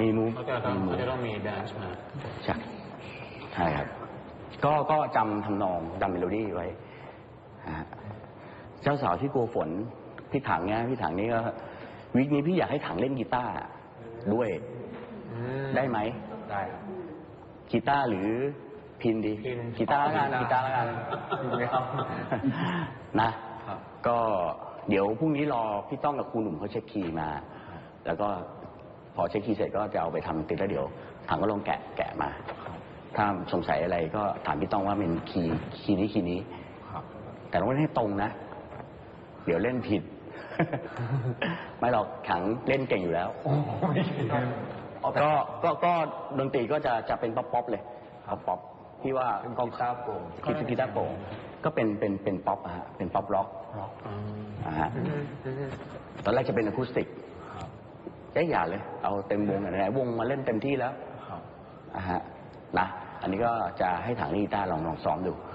มีมูฟเขาจะต้องมีมูฟเขาจะต้องมีแดนซ์มาใช่ใช่ครับ ก็ก็จำทำนองจำเมโลดี้ไว้ฮะเจ้าสาวที่กลัวฝนพี่ถังเนี่ยพี่ถังนี่ก็วิกนี้พี่อยากให้ถังเล่นกีตาร์ด้วยได้ไหมได้ครับกีตาร์หรือพินดีพิณกีตาร์แล้วกันอ๋อกีตาร์แล้วกันพิณไหมครับนะครับก็เดี๋ยวพรุ่งนี้รอพี่ต้องกับครูหนุ่มเขาเช็คคีย์มา แล้วก็ พอเช็คคีย์เสร็จก็จะเอาไปทำติดแล้วเดี๋ยวถังก็ลองแกะแกะมา ถ้าสงสัยอะไรก็ถามพี่ต้องว่าเป็นคีย์คีย์นี้คีย์นี้ครับแต่ต้องเล่นให้ตรงนะ เดี๋ยวเล่นผิด ไม่หรอกขังเล่นเก่งอยู่แล้วโอ้ไม่ใช่ครับเอาแต่ก็ก็ก็ดนตรีก็จะจะเป็นป๊อปป๊อปเลยป๊อปป๊อปพี่ว่าเป็นก็กีตาร์โปร่งกีตาร์กีตาร์โปร่งก็เป็นเป็นเป็นป๊อปอะฮะเป็นป๊อปร็อกร็อกอะฮะตอนแรกจะเป็นอะคูสติก ครับเอ๊ะอย่าเลย เอาเต็มวงไหนๆวงมาเล่นเต็มที่แล้วครับอะฮะนะอันนี้ก็จะให้ถังกีตาร์ลองลองซ้อมดู